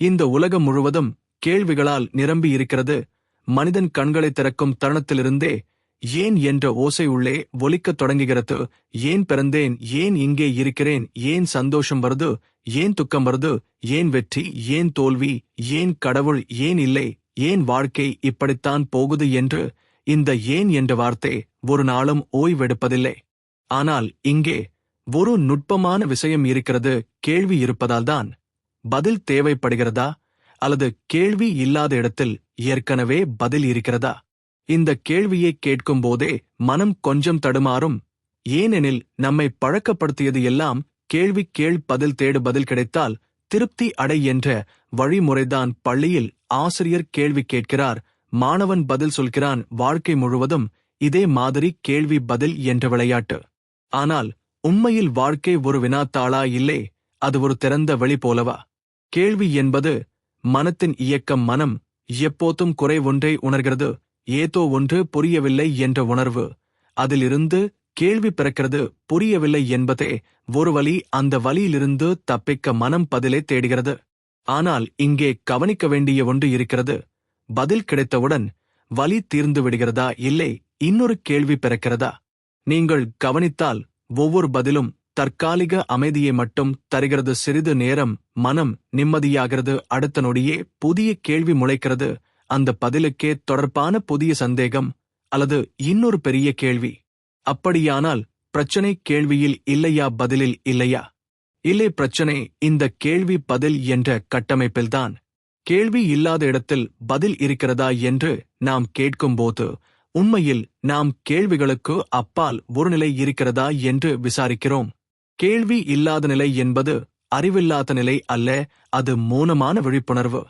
இந்த உலகம் முழுவதும் கேள்விகளால் நிரம்பி இருக்கிறது. மனிதன் கண்களை திறக்கும் தருணத்திலிருந்தே ஏன் என்ற ஓசை உள்ளே ஒலிக்கத் தொடங்குகிறது. ஏன் பிறந்தேன்? ஏன் இங்கே இருக்கிறேன்? ஏன் சந்தோஷம் வருது? ஏன் துக்கம் வருது? ஏன் வெற்றி? ஏன் தோல்வி? ஏன் கடவுள்? ஏன் இல்லை? ஏன் வாழ்க்கை இப்படித்தான் போகுது என்று இந்த ஏன் என்ற வார்த்தை ஒரு நாளும் ஓய்வெடுப்பதில்லை. ஆனால் இங்கே ஒரு நுட்பமான விஷயம் இருக்கிறது. கேள்வி இருப்பதால்தான். பதில் தேவைப்படுகிறதா? அல்லது கேள்வி இல்லாத இடத்தில் ஏற்கனவே பதில் இருக்கிறதா? இந்த கேள்வியை கேட்கும்போதே மனம் கொஞ்சம் தடுமாறும் ஏனெனில் நம்மை பழக்கப்படுத்தியது எல்லாம் கேள்வி கேள் பதில் தேடு பதில் கிடைத்தால் திருப்தி அடை என்ற வழிமுறைதான் பள்ளியில் ஆசிரியர் கேள்வி கேட்கிறார் மாணவன் பதில் சொல்கிறான் வாழ்க்கை முழுவதும் இதே மாதிரி கேள்வி பதில் என்ற விளையாட்டு. ஆனால் உண்மையில் வாழ்க்கை ஒரு வினாத்தாளா? இல்லை அது ஒரு திறந்த வெளி போலவா? கேள்வி என்பது மனத்தின் இயக்கம் மனம் எப்போதும் குறை ஒன்றை உணர்கிறது. ஏதோ ஒன்று புரியவில்லை என்ற உணர்வு. அதிலிருந்து கேள்வி பிறக்கிறது புரியவில்லை என்பதே ஒரு வழி. அந்த வழியிலிருந்து தப்பிக்க மனம் பதிலை தேடுகிறது. ஆனால் இங்கே கவனிக்க வேண்டிய ஒன்று இருக்கிறது. பதில் கிடைத்தவுடன் வலி தீர்ந்து விடுகிறதா? இல்லை இன்னொரு கேள்வி பிறக்கிறதா? நீங்கள் கவனித்தால் ஒவ்வொரு பதிலும் தற்காலிக அமைதியை மட்டும் தருகிறது சிறிது நேரம் மனம் நிம்மதியாகிறது. அடுத்த நொடியே புதிய கேள்வி முளைக்கிறது. அந்த பதிலுக்கே தொடர்பான புதிய சந்தேகம் அல்லது இன்னொரு பெரிய கேள்வி. அப்படியானால் பிரச்சனை கேள்வியில் இல்லையா பதிலில் இல்லையா? இல்லை பிரச்சனை இந்த கேள்வி பதில் என்ற கட்டமைப்பில்தான். கேள்வி இல்லாத இடத்தில் பதில் இருக்கிறதா என்று நாம் கேட்கும்போது உண்மையில் நாம் கேள்விகளுக்கு அப்பால் ஒரு நிலை இருக்கிறதா என்று விசாரிக்கிறோம். கேள்வி இல்லாத நிலை என்பது அறிவில்லாத நிலை அல்ல அது மௌனமான விழிப்புணர்வு.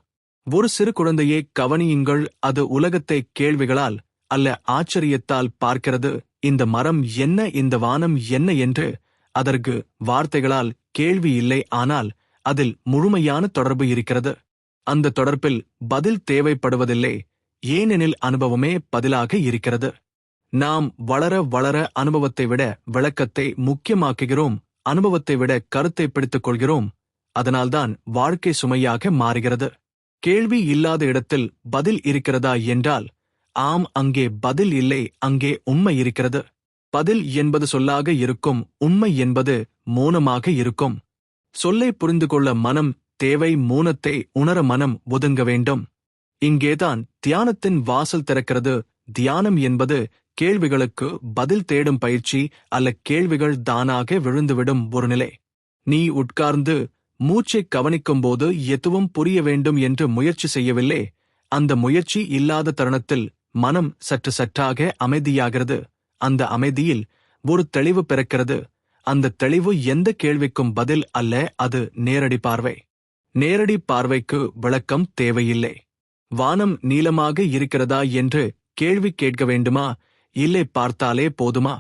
ஒரு சிறு குழந்தையை கவனியுங்கள் அது உலகத்தை கேள்விகளால் அல்ல ஆச்சரியத்தால் பார்க்கிறது. இந்த மரம் என்ன இந்த வானம் என்ன என்று அதற்கு வார்த்தைகளால் கேள்வி இல்லை ஆனால் அதில் முழுமையான தொடர்பு இருக்கிறது. அந்த தொடர்பில் பதில் தேவைப்படுவதில்லை ஏனெனில் அனுபவமே பதிலாக இருக்கிறது. நாம் வளர வளர அனுபவத்தை விட விளக்கத்தை முக்கியமாக்குகிறோம் அனுபவத்தை விட கருத்தை பிடித்துக் கொள்கிறோம். அதனால்தான் வாழ்க்கை சுமையாக மாறுகிறது. கேள்வி இல்லாத இடத்தில் பதில் இருக்கிறதா என்றால் ஆம் அங்கே பதில் இல்லை அங்கே உண்மை இருக்கிறது. பதில் என்பது சொல்லாக இருக்கும் உண்மை என்பது மௌனமாக இருக்கும். சொல்லை புரிந்து கொள்ள மனம் தேவை மௌனத்தை உணர மனம் ஒதுங்க வேண்டும். இங்கேதான் தியானத்தின் வாசல் திறக்கிறது. தியானம் என்பது கேள்விகளுக்கு பதில் தேடும் பயிற்சி அல்ல கேள்விகள் தானாக விழுந்துவிடும் ஒரு நிலை. நீ உட்கார்ந்து மூச்சை கவனிக்கும்போது எதுவும் புரிய வேண்டும் என்று முயற்சி செய்யவில்லை. அந்த முயற்சி இல்லாத தருணத்தில் மனம் சற்று சற்றாக அமைதியாகிறது. அந்த அமைதியில் ஒரு தெளிவு பிறக்கிறது. அந்த தெளிவு எந்த கேள்விக்கும் பதில் அல்ல அது நேரடி பார்வை. நேரடி பார்வைக்கு விளக்கம் தேவையில்லை. வானம் நீளமாக இருக்கிறதா என்று கேள்வி கேட்க வேண்டுமா? இல்லை பார்த்தாலே போதுமா?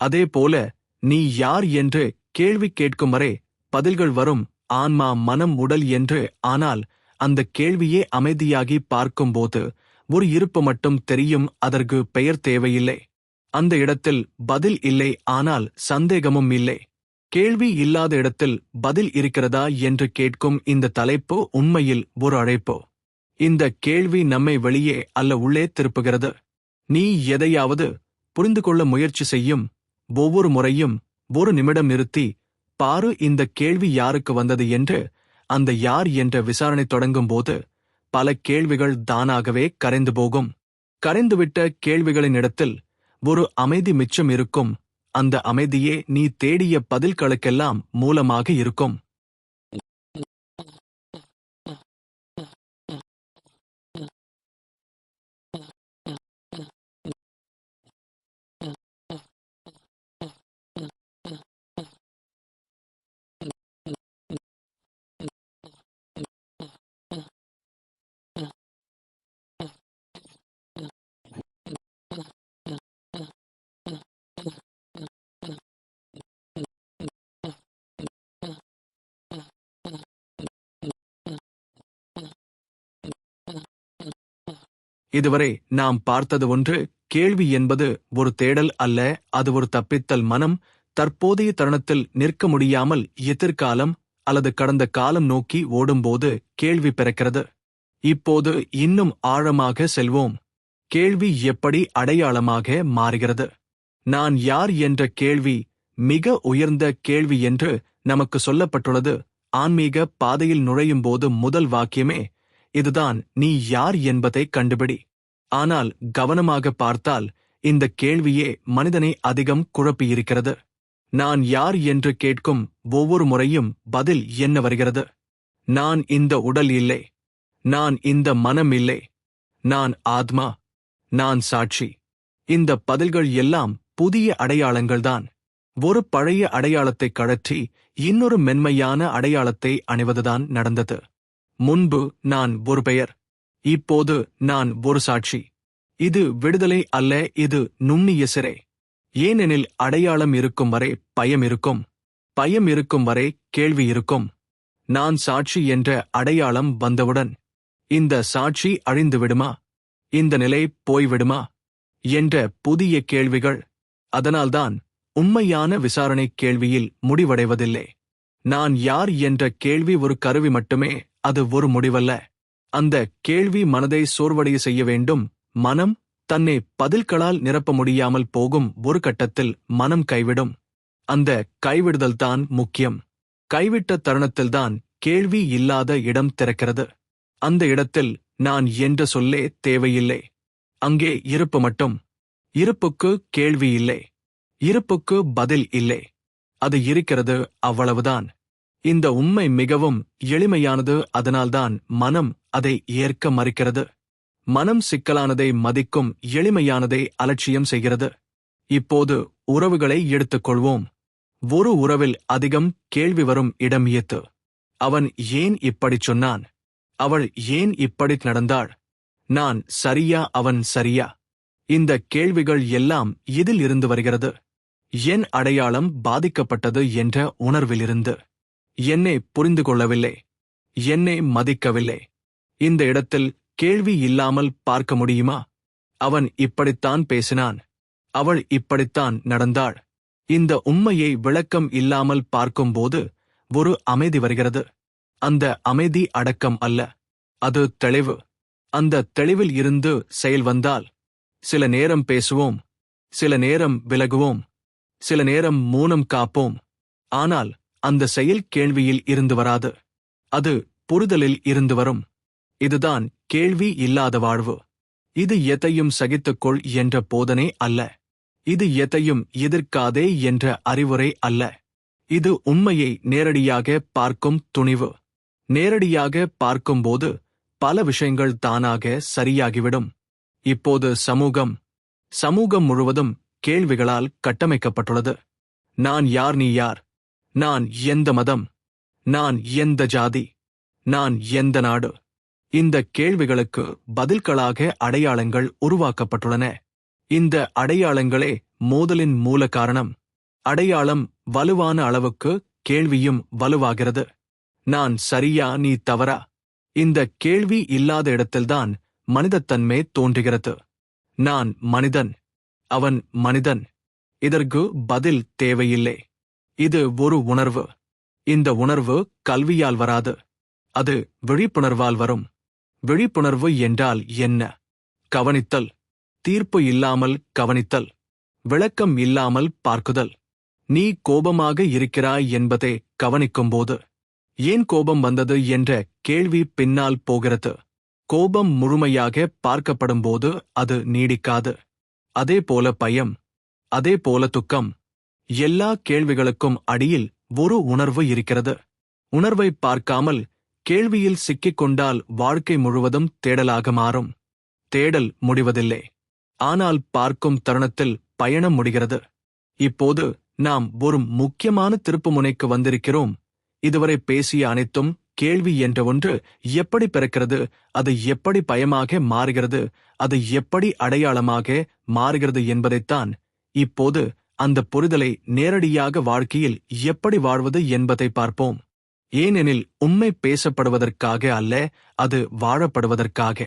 அதே போல நீ யார் என்று கேள்வி கேட்கும் வரை பதில்கள் வரும் ஆன்மா மனம் உடல் என்று. ஆனால் அந்த கேள்வியே அமைதியாகி பார்க்கும்போது ஒரு இருப்பு மட்டும் தெரியும் அதற்கு பெயர் தேவையில்லை. அந்த இடத்தில் பதில் இல்லை ஆனால் சந்தேகமும் இல்லை. கேள்வி இல்லாத இடத்தில் பதில் இருக்கிறதா என்று கேட்கும் இந்த தலைப்பு உண்மையில் ஒரு அழைப்பு. இந்த கேள்வி நம்மை வெளியே அல்ல உள்ளே திருப்புகிறது. நீ எதையாவது புரிந்து கொள்ள முயற்சி செய்யும் ஒவ்வொரு முறையும் ஒரு நிமிடம் நிறுத்தி பாரு இந்த கேள்வி யாருக்கு வந்தது என்று அந்த யார் என்ற விசாரணை தொடங்கும் போது பல கேள்விகள் தானாகவே கரைந்து போகும். கரைந்துவிட்ட கேள்விகளின் இடத்தில் ஒரு அமைதி மிச்சம் இருக்கும். அந்த அமைதியே நீ தேடிய பதில்களுக்கெல்லாம் மூலமாக இருக்கும். இதுவரை நாம் பார்த்தது ஒன்று கேள்வி என்பது ஒரு தேடல் அல்ல அது ஒரு தப்பித்தல் மனம் தற்போதைய தருணத்தில் நிற்க முடியாமல் எதிர்காலம் அல்லது கடந்த காலம் நோக்கி ஓடும்போது கேள்வி பிறக்கிறது. இப்போது இன்னும் ஆழமாக செல்வோம். கேள்வி எப்படி அடையாளமாக மாறுகிறது? நான் யார் என்ற கேள்வி மிக உயர்ந்த கேள்வி என்று நமக்கு சொல்லப்பட்டுள்ளது. ஆன்மீக பாதையில் நுழையும் போது முதல் வாக்கியமே இதுதான் நீ யார் என்பதை கண்டுபிடி. ஆனால் கவனமாக பார்த்தால் இந்த கேள்வியே மனிதனை அதிகம் குழப்பியிருக்கிறது. நான் யார் என்று கேட்கும் ஒவ்வொரு முறையும் பதில் என்ன வருகிறது? நான் இந்த உடல் இல்லை. நான் இந்த மனம் இல்லை. நான் ஆத்மா. நான் சாட்சி. இந்த பதில்கள் எல்லாம் புதிய அடையாளங்கள்தான். ஒரு பழைய அடையாளத்தை கழற்றி இன்னொரு மென்மையான அடையாளத்தை அணிவதுதான் நடந்தது. முன்பு நான் ஒரு பெயர் இப்போது நான் ஒரு சாட்சி. இது விடுதலை அல்ல இது நுண்ணிய சிறை. ஏனெனில் அடையாளம் இருக்கும் வரை பயம் இருக்கும். பயம் இருக்கும் வரை கேள்வி இருக்கும். நான் சாட்சி என்ற அடையாளம் வந்தவுடன் இந்த சாட்சி அழிந்து விடுமா? இந்த நிலை போய்விடுமா என்ற புதிய கேள்விகள் அதனால்தான் உண்மையான விசாரணை கேள்வியில் முடிவடைவதில்லை. நான் யார் என்ற கேள்வி ஒரு கருவி மட்டுமே அது ஒரு முடிவல்ல. அந்த கேள்வி மனதை சோர்வடைய செய்ய வேண்டும். மனம் தன்னை பதில்களால் நிரப்ப முடியாமல் போகும் ஒரு கட்டத்தில் மனம் கைவிடும். அந்த கைவிடுதல்தான் முக்கியம். கைவிட்ட தருணத்தில்தான் கேள்வி இல்லாத இடம் திறக்கிறது. அந்த இடத்தில் நான் என்ற சொல்லே தேவையில்லை. அங்கே இருப்பு மட்டும். இருப்புக்கு கேள்வி இல்லை. இருப்புக்கு பதில் இல்லை. அது இருக்கிறது அவ்வளவுதான். இந்த உண்மை மிகவும் எளிமையானது அதனால்தான் மனம் அதை ஏற்க மறுக்கிறது. மனம் சிக்கலானதை மதிக்கும் எளிமையானதை அலட்சியம் செய்கிறது. இப்போது உறவுகளை எடுத்துக்கொள்வோம். ஒரு உறவில் அதிகம் கேள்வி வரும் இடம் ஈத்து அவன் ஏன் இப்படிச் சொன்னான்? அவள் ஏன் இப்படி நடந்தாள்? நான் சரியா அவன் சரியா? இந்த கேள்விகள் எல்லாம் இதில் இருந்து வருகிறது. என் அடையாளம் பாதிக்கப்பட்டது என்ற உணர்விலிருந்து. என்னை புரிந்து கொள்ளவில்லை. என்னை மதிக்கவில்லை. இந்த இடத்தில் கேள்வி இல்லாமல் பார்க்க முடியுமா? அவன் இப்படித்தான் பேசினான். அவள் இப்படித்தான் நடந்தாள். இந்த உண்மையை விளக்கம் இல்லாமல் பார்க்கும்போது ஒரு அமைதி வருகிறது. அந்த அமைதி அடக்கம் அல்ல. அது தெளிவு. அந்த தெளிவில் இருந்து செயல் வந்தால் சில நேரம் பேசுவோம் சில நேரம் விலகுவோம் சில நேரம் மூனம் காப்போம். ஆனால் அந்த செயல் கேள்வியில் இருந்து வராது. அது புரிதலில் இருந்து வரும். இதுதான் கேள்வி இல்லாத வாழ்வு. இது எதையும் சகித்துக்கொள் என்ற போதனை அல்ல. இது எதையும் எதிர்க்காதே என்ற அறிவுரை அல்ல. இது உண்மையை நேரடியாக பார்க்கும் துணிவு. நேரடியாக பார்க்கும்போது பல விஷயங்கள் தானாக சரியாகிவிடும். இப்போது சமூகம். சமூகம் முழுவதும் கேள்விகளால் கட்டமைக்கப்பட்டுள்ளது. நான் யார் நீ யார்? நான் எந்த மதம்? நான் எந்த ஜாதி? நான் எந்த நாடு? இந்த கேள்விகளுக்கு பதில்களாக அடையாளங்கள் உருவாக்கப்பட்டுள்ளன. இந்த அடையாளங்களே மோதலின் மூல காரணம். அடையாளம் வலுவான அளவுக்கு கேள்வியும் வலுவாகிறது. நான் சரியா நீ தவறா? இந்த கேள்வி இல்லாத இடத்தில்தான் மனிதத்தன்மை தோன்றுகிறது. நான் மனிதன். அவன் மனிதன். இதற்கு பதில் தேவையில்லை. இது ஒரு உணர்வு. இந்த உணர்வு கல்வியால் வராது. அது விழிப்புணர்வால் வரும். விழிப்புணர்வு என்றால் என்ன? கவனித்தல். தீர்ப்பு இல்லாமல் கவனித்தல். விளக்கம் இல்லாமல் பார்க்குதல். நீ கோபமாக இருக்கிறாய் என்பதை கவனிக்கும்போது. ஏன் கோபம் வந்தது என்ற கேள்வி பின்னால் போகிறது. கோபம் முழுமையாக பார்க்கப்படும்போது அது நீடிக்காது. அதே போல பயம். அதே போல துக்கம். எல்லா கேள்விகளுக்கும் அடியில் ஒரு உணர்வு இருக்கிறது. உணர்வை பார்க்காமல் கேள்வியில் சிக்கிக் கொண்டால் வாழ்க்கை முழுவதும் தேடலாக மாறும். தேடல் முடிவதில்லை. ஆனால் பார்க்கும் தருணத்தில் பயணம் முடிகிறது. இப்போது நாம் ஒரு முக்கியமான திருப்புமுனைக்கு வந்திருக்கிறோம். இதுவரை பேசிய அனைத்தும் கேள்வி என்ற ஒன்று எப்படி பிறக்கிறது அது எப்படி பயமாக மாறுகிறது அது எப்படி அடையாளமாக மாறுகிறது என்பதைத்தான் இப்போது அந்த புரிதலை நேரடியாக வாழ்க்கையில் எப்படி வாழ்வது என்பதை பார்ப்போம். ஏனெனில் உண்மை பேசப்படுவதற்காக அல்ல அது வாழப்படுவதற்காக.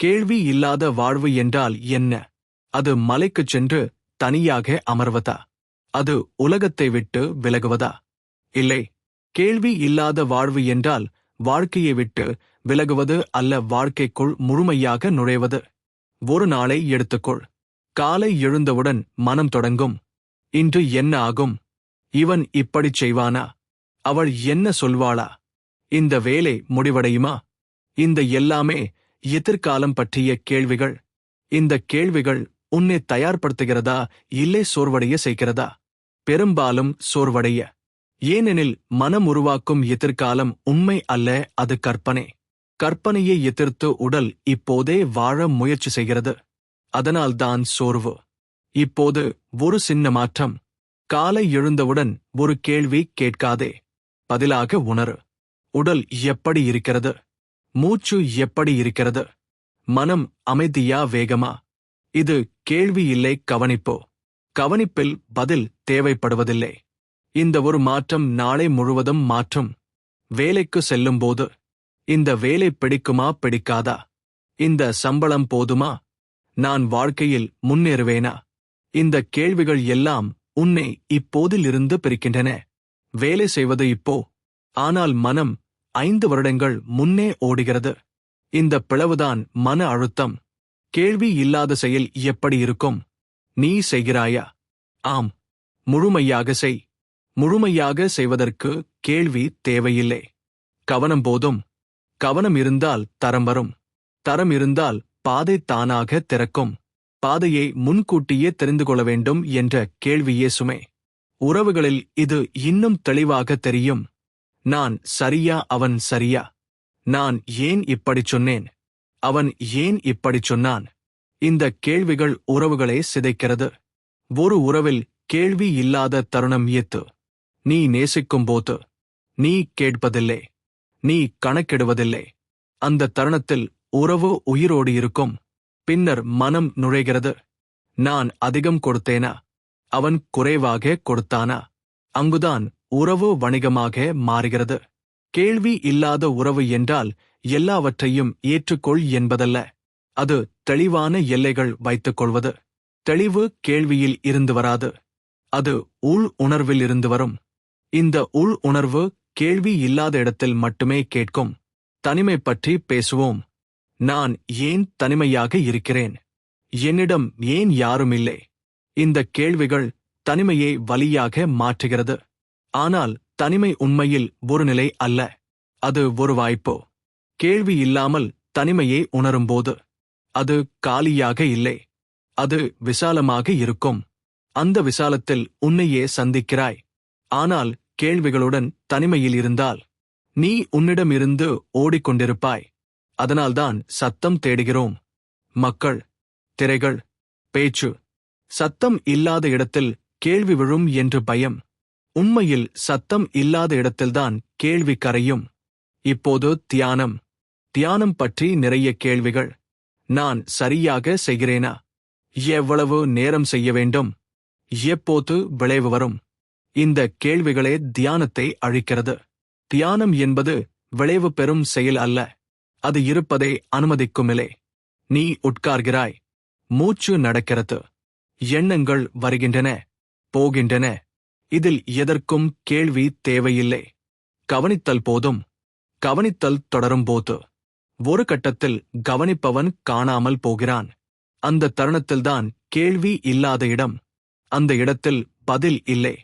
கேள்வி இல்லாத வாழ்வு என்றால் என்ன? அது மலைக்குச் சென்று தனியாக அமர்வதா? அது உலகத்தை விட்டு விலகுவதா? இல்லை. கேள்வி இல்லாத வாழ்வு என்றால் வாழ்க்கையை விட்டு விலகுவது அல்ல வாழ்க்கைக்குள் முழுமையாக நுழைவது. ஒரு நாளை எடுத்துக்கொள். காலை எழுந்தவுடன் மனம் தொடங்கும். இன்று என்ன ஆகும்? இவன் இப்படிச் செய்வானா? அவள் என்ன சொல்வாளா? இந்த வேலை முடிவடையுமா? இந்த எல்லாமே எதிர்காலம் பற்றிய கேள்விகள். இந்த கேள்விகள் உன்னை தயார்படுத்துகிறதா? இல்லை சோர்வடைய செய்கிறதா? பெரும்பாலும் சோர்வடைய. ஏனெனில் மனம் உருவாக்கும் எதிர்காலம் உண்மை அல்ல அது கற்பனை. கற்பனையை எதிர்த்து உடல் இப்போதே வாழ முயற்சி செய்கிறது. அதனால்தான் சோர்வு. இப்போது ஒரு சின்ன மாற்றம். காலை எழுந்தவுடன் ஒரு கேள்வி கேட்காதே. பதிலாக உணரு. உடல் எப்படி இருக்கிறது? மூச்சு எப்படி இருக்கிறது? மனம் அமைதியா வேகமா? இது கேள்வி இல்லை கவனிப்போ. கவனிப்பில் பதில் தேவைப்படுவதில்லை. இந்த ஒரு மாற்றம் நாளை முழுவதும் மாற்றும். வேலைக்கு செல்லும்போது இந்த வேலை பிடிக்குமா பிடிக்காதா? இந்த சம்பளம் போதுமா? நான் வாழ்க்கையில் முன்னேறுவேனா? இந்த கேள்விகள் எல்லாம் உன்னை இப்போதிலிருந்து பிரிக்கின்றன. வேலை செய்வது இப்போ. ஆனால் மனம் ஐந்து வருடங்கள் முன்னே ஓடுகிறது. இந்த பிளவுதான் மன அழுத்தம். கேள்வி இல்லாத செயல் எப்படி இருக்கும்? நீ செய்கிறாயா? ஆம். முழுமையாக செய். முழுமையாக செய்வதற்கு கேள்வி தேவையில்லை. கவனம் போதும். கவனம் இருந்தால் தரம் வரும். தரம் இருந்தால் பாதை தானாக திறக்கும். பாதையை முன்கூட்டியே தெரிந்து கொள்ள வேண்டும் என்ற கேள்வியே சுமை உறவுகளில் இது இன்னும் தெளிவாக தெரியும். நான் சரியா அவன் சரியா? நான் ஏன் இப்படிச் சொன்னேன்? அவன் ஏன் இப்படிச் சொன்னான்? இந்த கேள்விகள் உறவுகளை சிதைக்கிறது. ஒரு உறவில் கேள்வி இல்லாத தருணம் இயத்து நீ நேசிக்கும்போது நீ கேட்பதில்லை. நீ கணக்கிடுவதில்லை. அந்த தருணத்தில் உறவு உயிரோடு இருக்கும். பின்னர் மனம் நுழைகிறது. நான் அதிகம் கொடுத்தேனா? அவன் குறைவாக கொடுத்தானா? அங்குதான் உறவு வணிகமாக மாறுகிறது. கேள்வி இல்லாத உறவு என்றால் எல்லாவற்றையும் ஏற்றுக்கொள் என்பதல்ல. அது தெளிவான எல்லைகள் வைத்துக் கொள்வது. தெளிவு கேள்வியில் இருந்து வராது. அது உள் உணர்வில் இருந்து வரும். இந்த உள் உணர்வு கேள்வி இல்லாத இடத்தில் மட்டுமே கேட்கும். தனிமை பற்றி பேசுவோம். நான் ஏன் தனிமையாக இருக்கிறேன்? என்னிடம் ஏன் யாரும் இல்லை? இந்த கேள்விகள் தனிமையை வலியாக மாற்றுகிறது. ஆனால் தனிமை உண்மையில் ஒரு நிலை அல்ல. அது ஒரு வாய்ப்போ. கேள்வி இல்லாமல் தனிமையை உணரும்போது அது காலியாக இல்லை. அது விசாலமாக இருக்கும். அந்த விசாலத்தில் உன்னையே சந்திக்கிறாய். ஆனால் கேள்விகளுடன் தனிமையில் இருந்தால் நீ உன்னிடமிருந்து ஓடிக்கொண்டிருப்பாய். அதனால்தான் சத்தம் தேடுகிறோம். மக்கள் திரைகள் பேச்சு. சத்தம் இல்லாத இடத்தில் கேள்வி விழும் என்று பயம். உண்மையில் சத்தம் இல்லாத இடத்தில்தான் கேள்வி கரையும். இப்போது தியானம். தியானம் பற்றி நிறைய கேள்விகள். நான் சரியாக செய்கிறேனா? எவ்வளவு நேரம் செய்ய வேண்டும்? எப்போது விளைவு வரும்? இந்த கேள்விகளே தியானத்தை அழிக்கிறது. தியானம் என்பது விளைவு பெறும் செயல் அல்ல. அது இருப்பதை அனுமதிக்குமில்லை நீ உட்கார்கிறாய். மூச்சு நடக்கிறது. எண்ணங்கள் வருகின்றன. போகின்றன. இதில் எதற்கும் கேள்வி தேவையில்லை. கவனித்தல் போதும். கவனித்தல் தொடரும் போது. ஒரு கட்டத்தில் கவனிப்பவன் காணாமல் போகிறான். அந்த தருணத்தில்தான் கேள்வி இல்லாத இடம். அந்த இடத்தில் பதில் இல்லை.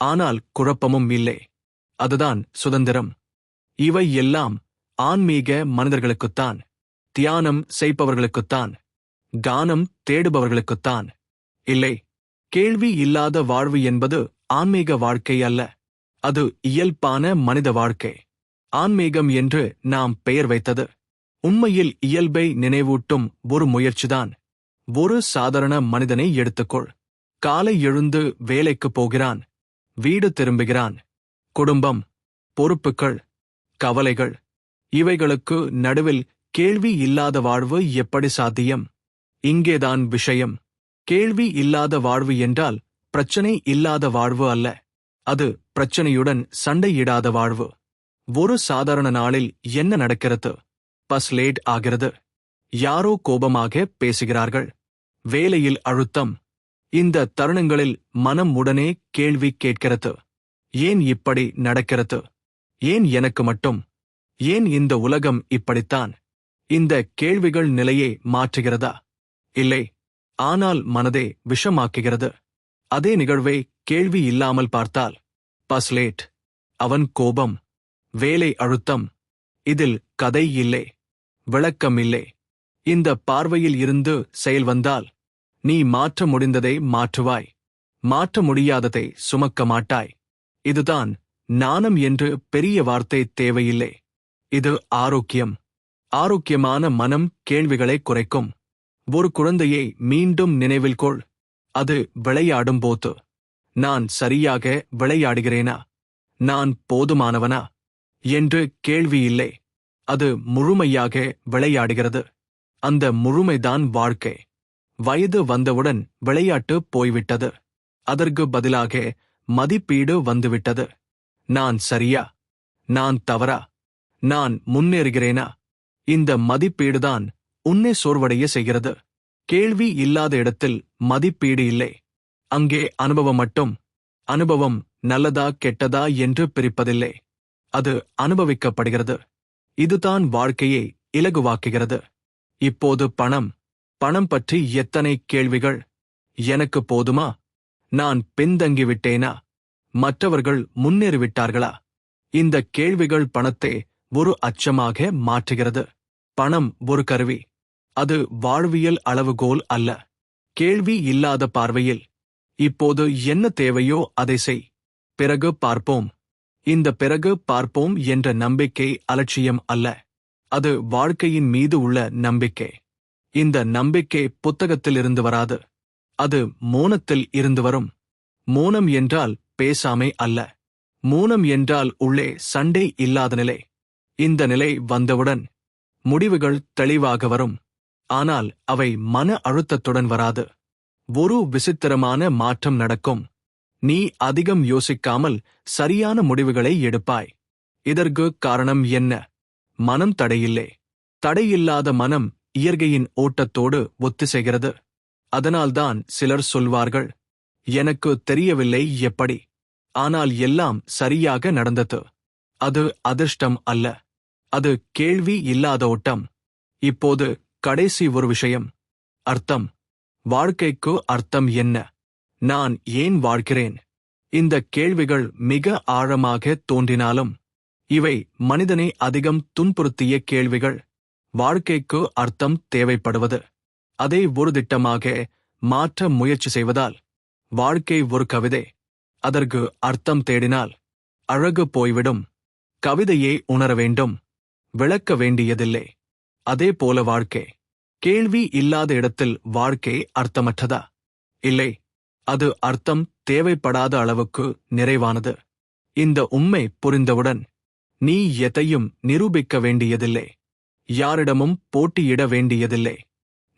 ஆனால் குழப்பமும் இல்லை. அதுதான் சுதந்திரம். இவை எல்லாம் ஆன்மீக மனிதர்களுக்குத்தான் தியானம் செய்பவர்களுக்குத்தான் கானம் தேடுபவர்களுக்குத்தான். இல்லை கேள்வி இல்லாத வாழ்வு என்பது ஆன்மீக வாழ்க்கை அல்ல அது இயல்பான மனித வாழ்க்கை. ஆன்மீகம் என்று நாம் பெயர் வைத்தது. உண்மையில் இயல்பை நினைவூட்டும் ஒரு முயற்சிதான். ஒரு சாதாரண மனிதனை எடுத்துக்கொள். காலை எழுந்து வேலைக்கு போகிறான் வீடு திரும்புகிறான். குடும்பம் பொறுப்புகள் கவலைகள் இவைகளுக்கு நடுவில் கேள்வி இல்லாத வாழ்வு எப்படி சாத்தியம்? இங்கேதான் விஷயம். கேள்வி இல்லாத வாழ்வு என்றால் பிரச்சனை இல்லாத வாழ்வு அல்ல. அது பிரச்சனையுடன் சண்டையிடாத வாழ்வு. ஒரு சாதாரண நாளில் என்ன நடக்கிறது? பஸ் லேட் ஆகிறது. யாரோ கோபமாக பேசுகிறார்கள். வேலையில் அழுத்தம். இந்த தருணங்களில் மனம் உடனே கேள்வி கேட்கிறது. ஏன் இப்படி நடக்கிறது? ஏன் எனக்கு மட்டும்? ஏன் இந்த உலகம் இப்படித்தான்? இந்த கேள்விகள் நிலையை மாற்றுகிறதா? இல்லை ஆனால் மனதே விஷமாக்குகிறது. அதே நிகழ்வை கேள்வி இல்லாமல் பார்த்தால் பஸ்லேட் அவன் கோபம் வேலை அழுத்தம் இதில் கதை இல்லை விளக்கம் இல்லை. இந்த பார்வையில் இருந்து செயல் வந்தால் நீ மாற்ற முடிந்ததை மாற்றுவாய் மாற்ற முடியாததை சுமக்க மாட்டாய். இதுதான் நாணம் என்று பெரிய வார்த்தை தேவையில்லை. இது ஆரோக்கியம். ஆரோக்கியமான மனம் கேள்விகளை குறைக்கும். ஒரு குழந்தையை மீண்டும் நினைவில் கொள். அது விளையாடும் போது. நான் சரியாக விளையாடுகிறேனா? நான் போதுமானவனா? என்று கேள்வி இல்லை. அது முழுமையாக விளையாடுகிறது. அந்த முழுமைதான் வாழ்க்கை. வயது வந்தவுடன் விளையாட்டு போய்விட்டது. அதற்கு பதிலாக மதிப்பீடு வந்துவிட்டது. நான் சரியா? நான் தவறா? நான் முன்னேறுகிறேனா? இந்த மதிப்பீடுதான் உன்னை சோர்வடைய செய்கிறது. கேள்வி இல்லாத இடத்தில் மதிப்பீடு இல்லை. அங்கே அனுபவம் மட்டும். அனுபவம் நல்லதா கெட்டதா என்று பிரிப்பதில்லை. அது அனுபவிக்கப்படுகிறது. இதுதான் வாழ்க்கையை இலகுவாக்குகிறது. இப்போது பணம். பணம் பற்றி எத்தனை கேள்விகள்? எனக்கு போதுமா? நான் பின்தங்கிவிட்டேனா மற்றவர்கள் முன்னேறிவிட்டார்களா? இந்த கேள்விகள் பணத்தை ஒரு அச்சமாக மாற்றுகிறது. பணம் ஒரு கருவி. அது வாழ்வியல் அளவுகோல் அல்ல. கேள்வி இல்லாத பார்வையில். இப்போது என்ன தேவையோ அதை செய். பிறகு பார்ப்போம். இந்த பிறகு பார்ப்போம் என்ற நம்பிக்கை அலட்சியம் அல்ல. அது வாழ்க்கையின் மீது உள்ள நம்பிக்கை. இந்த நம்பிக்கை புத்தகத்திலிருந்து வராது. அது மோனத்தில் இருந்து வரும். மோனம் என்றால் பேசாமை அல்ல. மோனம் என்றால் உள்ளே சண்டை இல்லாத நிலை. இந்த நிலை வந்தவுடன் முடிவுகள் தெளிவாக வரும். ஆனால் அவை மன அழுத்தத்துடன் வராது. ஒரு விசித்திரமான மாற்றம் நடக்கும். நீ அதிகம் யோசிக்காமல் சரியான முடிவுகளை எடுப்பாய். இதற்கு காரணம் என்ன? மனம் தடையில்லை. தடையில்லாத மனம் இயற்கையின் ஓட்டத்தோடு ஒத்திசைகிறது. அதனால்தான் சிலர் சொல்வார்கள் எனக்கு தெரியவில்லை எப்படி? ஆனால் எல்லாம் சரியாக நடந்தது. அது அதிர்ஷ்டம் அல்ல. அது கேள்வி இல்லாத ஓட்டம். இப்போது கடைசி ஒரு விஷயம். அர்த்தம். வாழ்க்கைக்கு அர்த்தம் என்ன? நான் ஏன் வாழ்கிறேன்? இந்த கேள்விகள் மிக ஆழமாக தோன்றினாலும் இவை மனிதனை அதிகம் துன்புறுத்திய கேள்விகள். வாழ்க்கைக்கு அர்த்தம் தேவைப்படுவது. அதை ஒரு திட்டமாக மாற்ற முயற்சி செய்வதால் வாழ்க்கை ஒரு கவிதை. அதற்கு அர்த்தம் தேடினால் அழகு போய்விடும். கவிதையை உணர வேண்டும். விளக்க வேண்டியதில்லை. அதே போல வாழ்க்கை. கேள்வி இல்லாத இடத்தில் வாழ்க்கை அர்த்தமற்றதா? இல்லை. அது அர்த்தம் தேவைப்படாத அளவுக்கு நிறைவானது. இந்த உண்மை புரிந்தவுடன் நீ எதையும் நிரூபிக்க வேண்டியதில்லை. யாரிடமும் போட்டியிட வேண்டியதில்லை.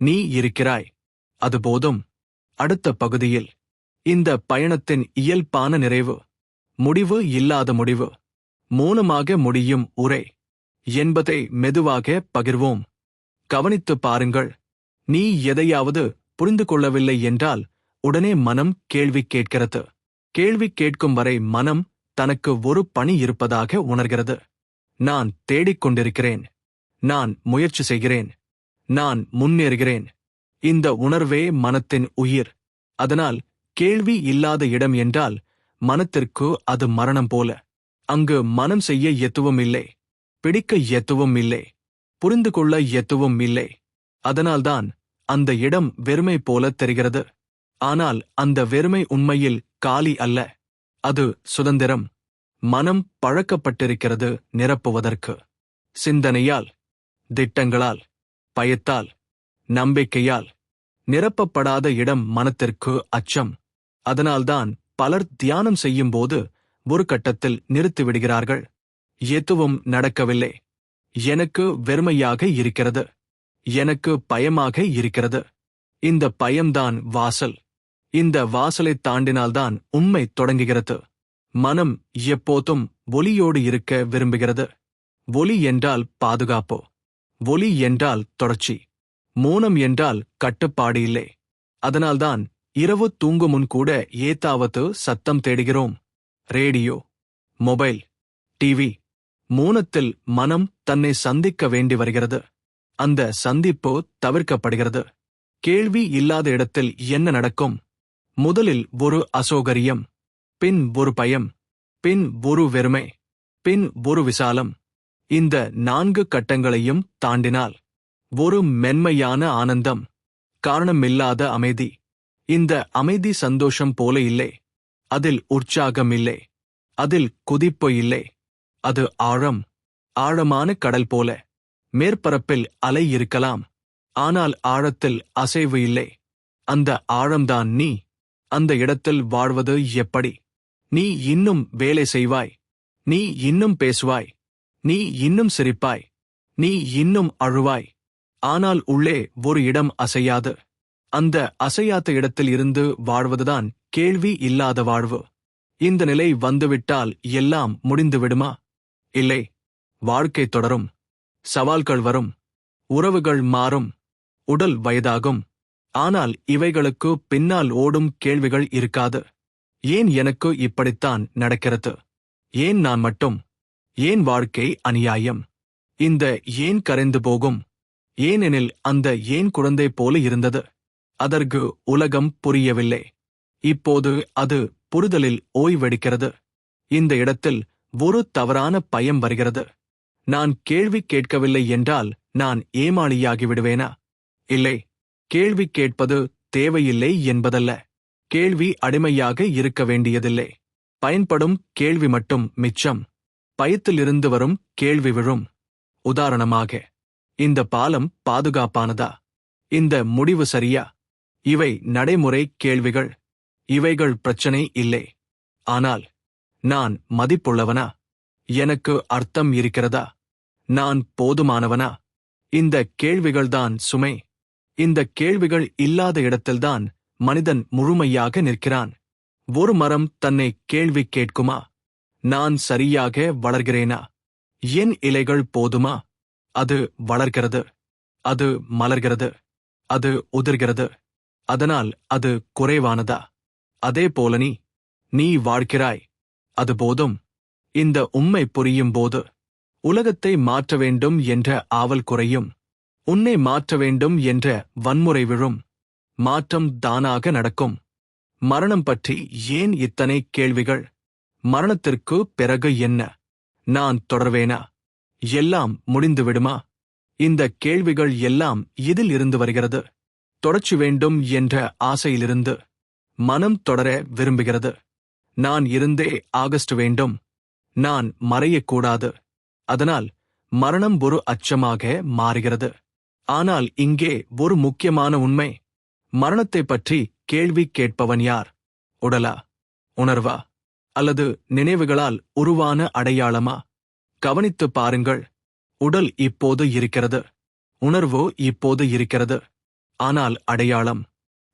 நீ இருக்கிறாய். அது போதும். அடுத்த பகுதியில் இந்த பயணத்தின் இயல்பான நிறைவு. முடிவு இல்லாத முடிவு. மௌனமாக முடியும் உரை. என்பதை மெதுவாக பகிர்வோம். கவனித்து பாருங்கள் நீ எதையாவது புரிந்து கொள்ளவில்லை என்றால் உடனே மனம் கேள்வி கேட்கிறது. கேள்வி கேட்கும் வரை மனம் தனக்கு ஒரு பணி இருப்பதாக உணர்கிறது. நான் தேடிக் கொண்டிருக்கிறேன். நான் முயற்சி செய்கிறேன். நான் முன்னேறுகிறேன். இந்த உணர்வே மனத்தின் உயிர். அதனால் கேள்வி இல்லாத இடம் என்றால் மனத்திற்கு அது மரணம் போல. அங்கு மனம் செய்ய எத்துவும் இல்லை. பிடிக்க எத்துவும் இல்லை. புரிந்து கொள்ள எத்துவும் இல்லை. அதனால்தான் அந்த இடம் வெறுமை போல தெரிகிறது. ஆனால் அந்த வெறுமை உண்மையில் காலி அல்ல. அது சுதந்திரம். மனம் பழக்கப்பட்டிருக்கிறது நிரப்புவதற்கு. சிந்தனையால் திட்டங்களால் பயத்தால் நம்பிக்கையால் நிரப்பப்படாத இடம் மனத்திற்கு அச்சம். அதனால்தான் பலர் தியானம் செய்யும்போது ஒரு கட்டத்தில் நிறுத்திவிடுகிறார்கள். எதுவும் நடக்கவில்லை. எனக்கு வெறுமையாக இருக்கிறது. எனக்கு பயமாக இருக்கிறது. இந்த பயம்தான் வாசல். இந்த வாசலை தாண்டினால்தான் உண்மை தொடங்குகிறது. மனம் எப்போதும் ஒலியோடு இருக்க விரும்புகிறது. ஒலி என்றால் பாதுகாப்பு. ஒலி என்றால் தொடர்ச்சி. மௌனம் என்றால் கட்டுப்பாடு இல்லை. அதனால்தான் இரவு தூங்கும் முன் கூட ஏத்தாவது சத்தம் தேடுகிறோம். ரேடியோ மொபைல் டிவி மூனத்தில் மனம் தன்னை சந்திக்க வேண்டி வருகிறது. அந்த சந்திப்பு தவிர்க்கப்படுகிறது. கேள்வி இல்லாத இடத்தில் என்ன நடக்கும்? முதலில் ஒரு அசௌகரியம் பின் ஒரு பயம் பின் ஒரு வெறுமை பின் ஒரு விசாலம். இந்த நான்கு கட்டங்களையும் தாண்டினால் ஒரு மென்மையான ஆனந்தம் காரணமில்லாத அமைதி. இந்த அமைதி சந்தோஷம் போல இல்லை. அதில் உற்சாகம் இல்லை. அதில் குதிப்பு இல்லை. அது ஆழம் ஆழமான கடல் போல. மேற்பரப்பில் அலை இருக்கலாம். ஆனால் ஆழத்தில் அசைவு இல்லை. அந்த ஆழம்தான் நீ. அந்த இடத்தில் வாழ்வது எப்படி? நீ இன்னும் வேலை செய்வாய். நீ இன்னும் பேசுவாய். நீ இன்னும் சிரிப்பாய். நீ இன்னும் அழுவாய். ஆனால் உள்ளே ஒரு இடம் அசையாது. அந்த அசையாத இடத்தில் இருந்து வாழ்வதுதான் கேள்வி இல்லாத வாழ்வு. இந்த நிலை வந்துவிட்டால் எல்லாம் முடிந்துவிடுமா? இல்லை வாழ்க்கை தொடரும் சவால்கள் வரும் உறவுகள் மாறும் உடல் வயதாகும். ஆனால் இவைகளுக்கு பின்னால் ஓடும் கேள்விகள் இருக்காது. ஏன் எனக்கு இப்படித்தான் நடக்கிறது? ஏன் நான் மட்டும்? ஏன் வாழ்க்கை அநியாயம்? இந்த ஏன் கரைந்து போகும்? ஏனெனில் அந்த ஏன் குழந்தை போல இருந்தது. அதற்கு உலகம் புரியவில்லை. இப்போது அது புரிதலில் ஓய்வெடுக்கிறது. இந்த இடத்தில் ஒரு தவறான பயம் வருகிறது. நான் கேள்வி கேட்கவில்லை என்றால் நான் ஏமாளியாகிவிடுவேனா? இல்லை கேள்வி கேட்பது தேவையில்லை என்பதல்ல. கேள்வி அடிமையாக இருக்க வேண்டியதில்லை. பயன்படும் கேள்வி மட்டும் மிச்சம். பயத்திலிருந்து வரும் கேள்வி விழும். உதாரணமாக இந்த பாலம் பாதுகாப்பானதா? இந்த முடிவு சரியா? இவை நடைமுறை கேள்விகள். இவைகள் பிரச்சனை இல்லை. ஆனால் நான் மதிப்புள்ளவனா? எனக்கு அர்த்தம் இருக்கிறதா? நான் போதுமானவனா? இந்த கேள்விகள்தான் சுமை. இந்த கேள்விகள் இல்லாத இடத்தில்தான் மனிதன் முழுமையாக நிற்கிறான். ஒரு மரம் தன்னை கேள்வி கேட்குமா? நான் சரியாக வளர்கிறேனா? என் இலைகள் போதுமா? அது வளர்கிறது. அது மலர்கிறது. அது உதிர்கிறது. அதனால் அது குறைவானதா? அதே போல நீ நீ வாழ்கிறாய். அது போதும். இந்த உண்மை புரியும் போது உலகத்தை மாற்ற வேண்டும் என்ற ஆவல் குறையும். உன்னை மாற்ற வேண்டும் என்ற வன்முறை விழும். மாற்றம் தானாக நடக்கும். மரணம் பற்றி ஏன் இத்தனை கேள்விகள்? மரணத்திற்கு பிறகு என்ன? நான் தொடர்வேனா? எல்லாம் முடிந்து விடுமா? இந்த கேள்விகள் எல்லாம் இதில் இருந்து வருகிறது? தொடர்ச்சி வேண்டும் என்ற ஆசையிலிருந்து மனம் தொடர விரும்புகிறது. நான் இருந்தே ஆகஸ்ட் வேண்டும். நான் மறையக்கூடாது. அதனால் மரணம் ஒரு அச்சமாக மாறுகிறது. ஆனால் இங்கே ஒரு முக்கியமான உண்மை. மரணத்தை பற்றி கேள்வி கேட்பவன் யார்? உடலா? உணர்வா? அல்லது நினைவுகளால் உருவான அடையாளமா? கவனித்து பாருங்கள். உடல் இப்போது இருக்கிறது. உணர்வு இப்போது இருக்கிறது. ஆனால் அடையாளம்.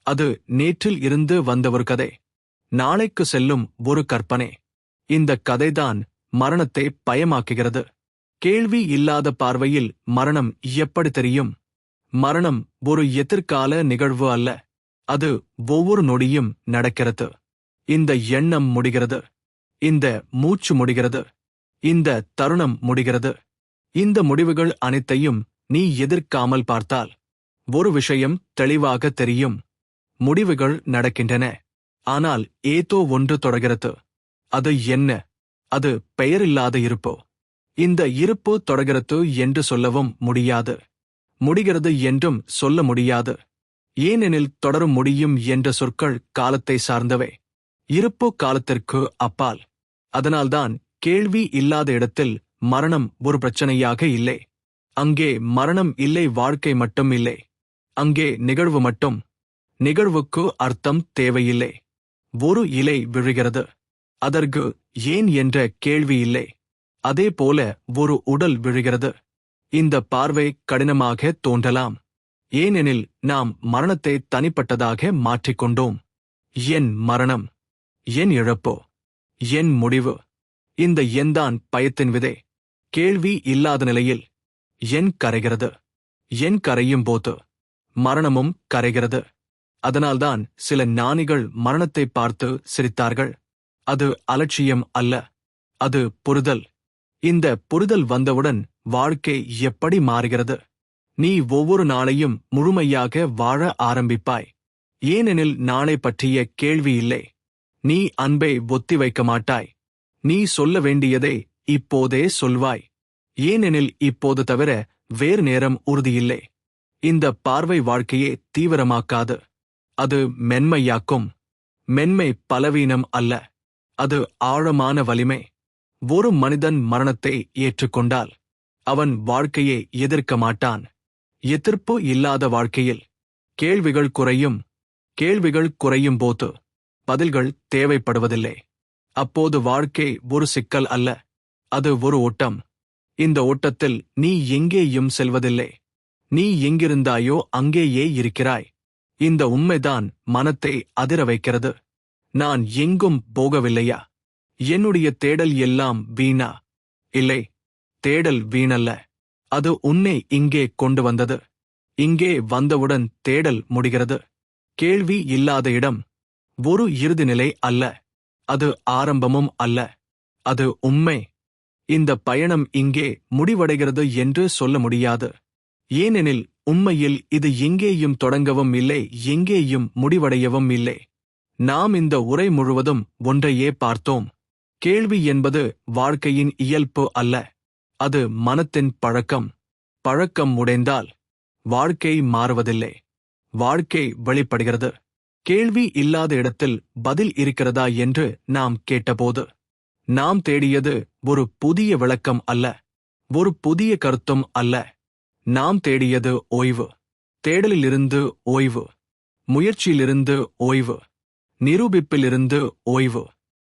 அது நேற்றில் இருந்து வந்த ஒரு கதை. நாளைக்கு செல்லும் ஒரு கற்பனை. இந்த கதைதான் மரணத்தை பயமாக்குகிறது. கேள்வி இல்லாத பார்வையில் மரணம் எப்படி தெரியும்? மரணம் ஒரு எதிர்கால நிகழ்வு அல்ல. அது ஒவ்வொரு நொடியும் நடக்கிறது. இந்த எண்ணம் முடிகிறது. இந்த மூச்சு முடிகிறது. இந்த தருணம் முடிகிறது. இந்த முடிவுகள் அனைத்தையும் நீ எதிர்க்காமல் பார்த்தால் ஒரு விஷயம் தெளிவாக தெரியும். முடிவுகள் நடக்கின்றன. ஆனால் ஏதோ ஒன்று தொடர்கிறது அது என்ன? அது பெயரில்லாத இருப்பு? இந்த இருப்பு தொடர்கிறது என்று சொல்லவும் முடியாது. முடிகிறது என்றும் சொல்ல முடியாது. ஏனெனில் தொடரும் முடியும் என்ற சொற்கள் காலத்தை சார்ந்தவை. இருப்பு காலத்திற்கு அப்பால். அதனால்தான் கேள்வி இல்லாத இடத்தில் மரணம் ஒரு பிரச்சனையாக இல்லை. அங்கே மரணம் இல்லை வாழ்க்கை மட்டும் இல்லை. அங்கே நிகழ்வு மட்டும். நிகழ்வுக்கு அர்த்தம் தேவையில்லை. ஒரு இலை விழுகிறது. அதற்கு ஏன் என்ற கேள்வி இல்லை. அதே போல ஒரு உடல் விழுகிறது. இந்த பார்வை கடினமாக தோன்றலாம். ஏனெனில் நாம் மரணத்தை தனிப்பட்டதாக மாற்றிக்கொண்டோம். என் மரணம் என் இழப்போ என் முடிவு இந்த என்தான் பயத்தின் விதை. கேள்வி இல்லாத நிலையில் என் கரைகிறது. என் கரையும் போது மரணமும் கரைகிறது. அதனால்தான் சில ஞானிகள் மரணத்தை பார்த்து சிரித்தார்கள். அது அலட்சியம் அல்ல. அது புரிதல். இந்த புரிதல் வந்தவுடன் வாழ்க்கை எப்படி மாறுகிறது? நீ ஒவ்வொரு நாளையும் முழுமையாக வாழ ஆரம்பிப்பாய். ஏனெனில் நாளை பற்றிய கேள்வி இல்லை. நீ அன்பை ஒத்தி வைக்க மாட்டாய். நீ சொல்ல வேண்டியதை இப்போதே சொல்வாய். ஏனெனில் இப்போது தவிர வேறு நேரம் உறுதியில்லை. இந்த பார்வை வாழ்க்கையே தீவிரமாக்காது. அது மென்மையாக்கும். மென்மை பலவீனம் அல்ல. அது ஆழமான வலிமை. ஒரு மனிதன் மரணத்தை ஏற்றுக்கொண்டால் அவன் வாழ்க்கையை எதிர்க்க மாட்டான். எதிர்ப்பு இல்லாத வாழ்க்கையில் கேள்விகள் குறையும். கேள்விகள் குறையும் போது பதில்கள் தேவைப்படுவதில்லை. அப்போது வாழ்க்கை ஒரு சிக்கல் அல்ல. அது ஒரு ஓட்டம். இந்த ஓட்டத்தில் நீ எங்கேயும் செல்வதில்லை. நீ எங்கிருந்தாயோ அங்கேயே இருக்கிறாய். இந்த உண்மைதான் மனத்தை அதிர வைக்கிறது. நான் எங்கும் போகவில்லையா? என்னுடைய தேடல் எல்லாம் வீணா? இல்லை தேடல் வீணல்ல. அது உன்னை இங்கே கொண்டு வந்தது. இங்கே வந்தவுடன் தேடல் முடிகிறது. கேள்வி இல்லாத இடம். ஒரு இறுதிநிலை அல்ல. அது ஆரம்பமும் அல்ல. அது உண்மை. இந்த பயணம் இங்கே முடிவடைகிறது என்று சொல்ல முடியாது. ஏனெனில் உண்மையில் இது எங்கேயும் தொடங்கவும் இல்லை எங்கேயும் முடிவடையவும் இல்லை. நாம் இந்த உரை முழுவதும் ஒன்றையே பார்த்தோம். கேள்வி என்பது வாழ்க்கையின் இயல்பு அல்ல. அது மனத்தின் பழக்கம். பழக்கம் உடைந்தால் வாழ்க்கை மாறுவதில்லை. வாழ்க்கை வெளிப்படுகிறது. கேள்வி இல்லாத இடத்தில் பதில் இருக்கிறதா என்று நாம் கேட்டபோது நாம் தேடியது ஒரு புதிய விளக்கம் அல்ல ஒரு புதிய கருத்தும் அல்ல. நாம் தேடியது ஓய்வு. தேடலிலிருந்து ஓய்வு. முயற்சியிலிருந்து ஓய்வு. நிரூபிப்பிலிருந்து ஓய்வு.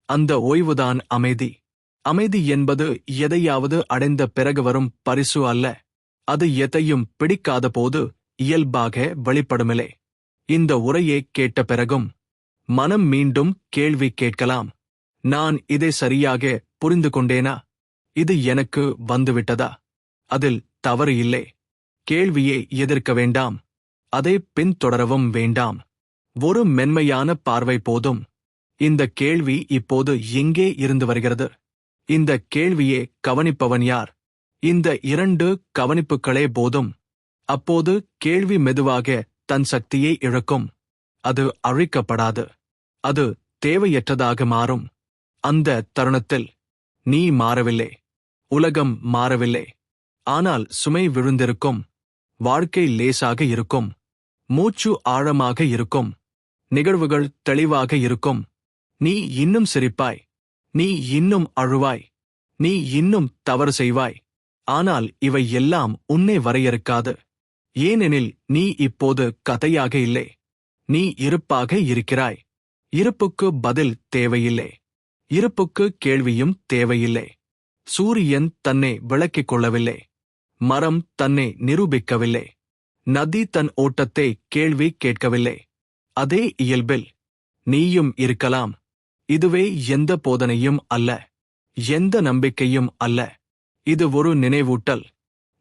அந்த ஓய்வுதான் அமைதி. அமைதி என்பது எதையாவது அடைந்த பிறகு வரும் பரிசு அல்ல. அது எதையும் பிடிக்காத போது இயல்பாக வெளிப்படுமில்லை. இந்த உரையை கேட்ட பிறகும் மனம் மீண்டும் கேள்வி கேட்கலாம். நான் இதை சரியாக புரிந்து கொண்டேனா? இது எனக்கு வந்துவிட்டதா? அதில் தவறு இல்லை. கேள்வியை எதிர்க்க வேண்டாம். அதை பின்தொடரவும் வேண்டாம். ஒரு மென்மையான பார்வை போதும். இந்த கேள்வி இப்போது எங்கே இருந்து வருகிறது? இந்த கேள்வியே கவனிப்பவன் யார்? இந்த இரண்டு கவனிப்புகளே போதும். அப்போது கேள்வி மெதுவாக தன் சக்தியை இழக்கும். அது அழிக்கப்படாது. அது தேவையற்றதாக மாறும். அந்த தருணத்தில் நீ மாறவில்லை. உலகம் மாறவில்லை. ஆனால் சுமை விழுந்திருக்கும். வாழ்க்கை லேசாக இருக்கும். மூச்சு ஆழமாக இருக்கும். நிகழ்வுகள் தெளிவாக இருக்கும். நீ இன்னும் சிரிப்பாய். நீ இன்னும் அழுவாய். நீ இன்னும் தவறு செய்வாய். ஆனால் இவை எல்லாம் உன்னை வரையறுக்காது. ஏனெனில் நீ இப்போது கதையாக இல்லை. நீ இருப்பாக இருக்கிறாய். இருப்புக்கு பதில் தேவையில்லை. இருப்புக்கு கேள்வியும் தேவையில்லை. சூரியன் தன்னை விளக்கிக் கொள்ளவில்லை. மரம் தன்னை நிரூபிக்கவில்லை. நதி தன் ஓட்டத்தை கேள்வி கேட்கவில்லை. அதே இயல்பில் நீயும் இருக்கலாம். இதுவே எந்த போதனையும் அல்ல. எந்த நம்பிக்கையும் அல்ல. இது ஒரு நினைவூட்டல்.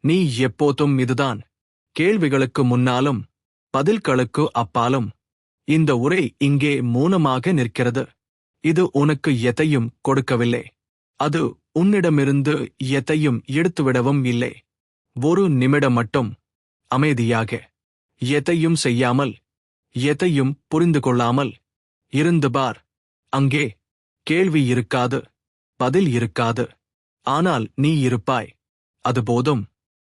நீ எப்போதும் இதுதான். கேள்விகளுக்கு முன்னாலும் பதில்களுக்கு அப்பாலும். இந்த உரை இங்கே மூனமாக நிற்கிறது. இது உனக்கு எதையும் கொடுக்கவில்லை. அது உன்னிடமிருந்து எதையும் எடுத்துவிடவும் இல்லை. ஒரு நிமிடம் மட்டும். அமைதியாக. எதையும் செய்யாமல். எதையும் புரிந்து கொள்ளாமல். இருந்து பார். அங்கே. கேள்வி இருக்காது. பதில் இருக்காது. ஆனால் நீ இருப்பாய். அது போதும்.